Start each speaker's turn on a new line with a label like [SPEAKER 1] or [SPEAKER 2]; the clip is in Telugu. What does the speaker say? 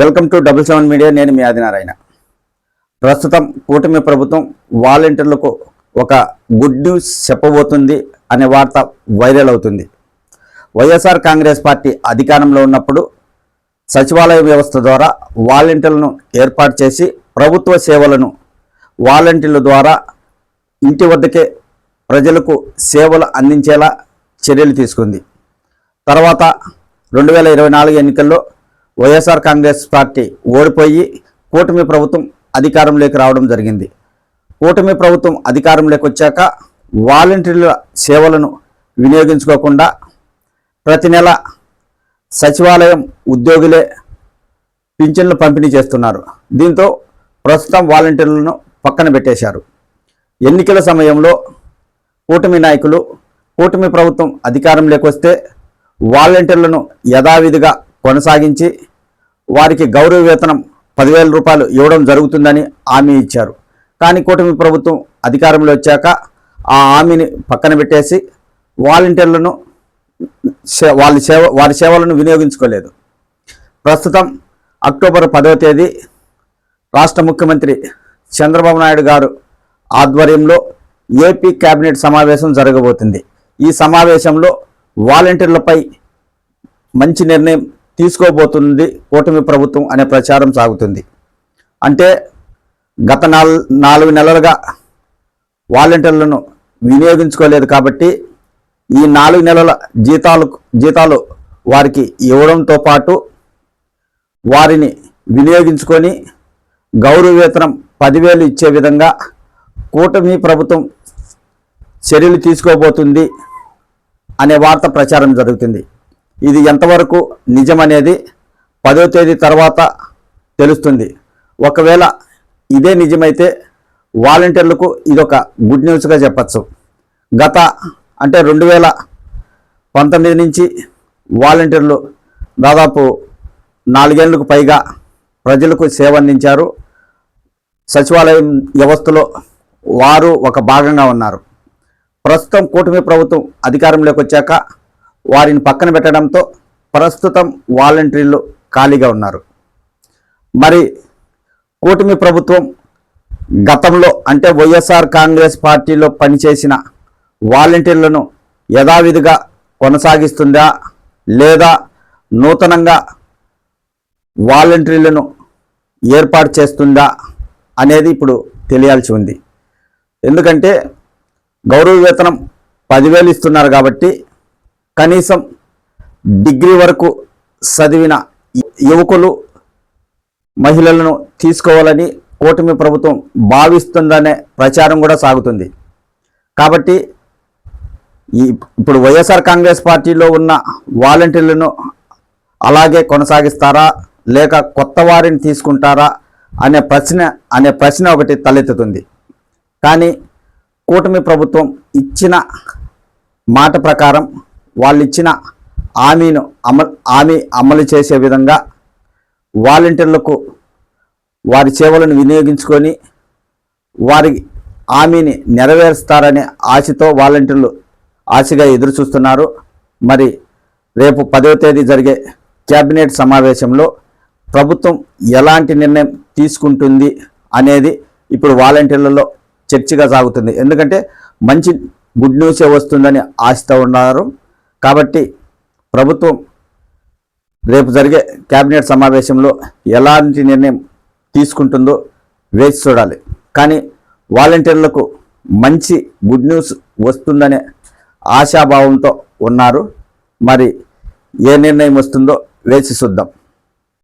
[SPEAKER 1] Welcome to double seven media. నేను మీ ఆదినారాయణ. ప్రస్తుతం కూటమి ప్రభుత్వం వాలంటీర్లకు ఒక గుడ్ న్యూస్ చెప్పబోతుంది అనే వార్త వైరల్ అవుతుంది. వైఎస్ఆర్ కాంగ్రెస్ పార్టీ అధికారంలో ఉన్నప్పుడు సచివాలయ వ్యవస్థ ద్వారా వాలంటీర్లను ఏర్పాటు చేసి ప్రభుత్వ సేవలను వాలంటీర్ల ద్వారా ఇంటి వద్దకే ప్రజలకు సేవలు అందించేలా చర్యలు తీసుకుంది. తర్వాత రెండు వేల ఇరవై నాలుగు ఎన్నికల్లో వైఎస్ఆర్ కాంగ్రెస్ పార్టీ ఓడిపోయి కూటమి ప్రభుత్వం అధికారంలోకి రావడం జరిగింది. కూటమి ప్రభుత్వం అధికారంలోకి వచ్చాక వాలంటీర్ల సేవలను వినియోగించుకోకుండా ప్రతి నెల సచివాలయం ఉద్యోగులే పింఛన్లు పంపిణీ చేస్తున్నారు. దీంతో ప్రస్తుతం వాలంటీర్లను పక్కన పెట్టేశారు. ఎన్నికల సమయంలో కూటమి నాయకులు కూటమి ప్రభుత్వం అధికారంలోకి వస్తే వాలంటీర్లను యథావిధిగా కొనసాగించి వారికి గౌరవ వేతనం పదివేల రూపాయలు ఇవ్వడం జరుగుతుందని హామీ ఇచ్చారు. కానీ కూటమి ప్రభుత్వం అధికారంలో వచ్చాక ఆ హామీని పక్కన పెట్టేసి వాలంటీర్లను సే- వాళ్ళ సేవ వారి సేవలను వినియోగించుకోలేదు. ప్రస్తుతం అక్టోబర్ పదవ తేదీ రాష్ట్ర ముఖ్యమంత్రి చంద్రబాబు నాయుడు గారు ఆధ్వర్యంలో ఏపీ కేబినెట్ సమావేశం జరగబోతుంది. ఈ సమావేశంలో వాలంటీర్లపై మంచి నిర్ణయం తీసుకోబోతుంది కూటమి ప్రభుత్వం అనే ప్రచారం సాగుతుంది. అంటే గత నాలుగు నెలలుగా వాలంటీర్లను వినియోగించుకోలేదు కాబట్టి ఈ నాలుగు నెలల జీతాలు జీతాలు వారికి ఇవ్వడంతో పాటు వారిని వినియోగించుకొని గౌరవ వేతనం పదివేలు ఇచ్చే విధంగా కూటమి ప్రభుత్వం చర్యలు తీసుకోబోతుంది అనే వార్త ప్రచారం జరుగుతుంది. ఇది ఎంతవరకు నిజమనేది పదో తేదీ తర్వాత తెలుస్తుంది. ఒకవేళ ఇదే నిజమైతే వాలంటీర్లకు ఇదొక గుడ్ న్యూస్గా చెప్పచ్చు. గత అంటే రెండు వేల పంతొమ్మిది నుంచి వాలంటీర్లు దాదాపు నాలుగేళ్ళకు పైగా ప్రజలకు సేవ అందించారు. సచివాలయం వ్యవస్థలో వారు ఒక భాగంగా ఉన్నారు. ప్రస్తుతం కూటమి ప్రభుత్వం అధికారంలోకి వచ్చాక వారిని పక్కన పెట్టడంతో ప్రస్తుతం వాలంటీర్లు ఖాళీగా ఉన్నారు. మరి కూటమి ప్రభుత్వం గతంలో అంటే వైఎస్ఆర్ కాంగ్రెస్ పార్టీలో పనిచేసిన వాలంటీర్లను యథావిధిగా కొనసాగిస్తుందా లేదా నూతనంగా వాలంటీర్లను ఏర్పాటు చేస్తుందా అనేది ఇప్పుడు తెలియాల్సి ఉంది. ఎందుకంటే గౌరవ వేతనం పదివేలు ఇస్తున్నారు కాబట్టి కనీసం డిగ్రీ వరకు చదివిన యువకులు మహిళలను తీసుకోవాలని కూటమి ప్రభుత్వం భావిస్తుందనే ప్రచారం కూడా సాగుతుంది. కాబట్టి ఇప్పుడు వైఎస్ఆర్ కాంగ్రెస్ పార్టీలో ఉన్న వాలంటీర్లను అలాగే కొనసాగిస్తారా లేక కొత్త వారిని తీసుకుంటారా అనే ప్రశ్న అనే ప్రశ్న ఒకటి తలెత్తుతుంది. కానీ కూటమి ప్రభుత్వం ఇచ్చిన మాట ప్రకారం వాళ్ళు ఇచ్చిన హామీను అమలు హామీ అమలు చేసే విధంగా వాలంటీర్లకు వారి సేవలను వినియోగించుకొని వారి హామీని నెరవేరుస్తారనే ఆశతో వాలంటీర్లు ఆశగా ఎదురు చూస్తున్నారు మరి రేపు పదవ తేదీ జరిగే కేబినెట్ సమావేశంలో ప్రభుత్వం ఎలాంటి నిర్ణయం తీసుకుంటుంది అనేది ఇప్పుడు వాలంటీర్లలో చర్చగా సాగుతుంది. ఎందుకంటే మంచి గుడ్ న్యూసే వస్తుందని ఆశతో ఉన్నారు. కాబట్టి ప్రభుత్వం రేపు జరిగే కేబినెట్ సమావేశంలో ఎలాంటి నిర్ణయం తీసుకుంటుందో వేచి చూడాలి. కానీ వాలంటీర్లకు మంచి గుడ్ న్యూస్ వస్తుందనే ఆశాభావంతో ఉన్నారు. మరి ఏ నిర్ణయం వస్తుందో వేచి చూద్దాం.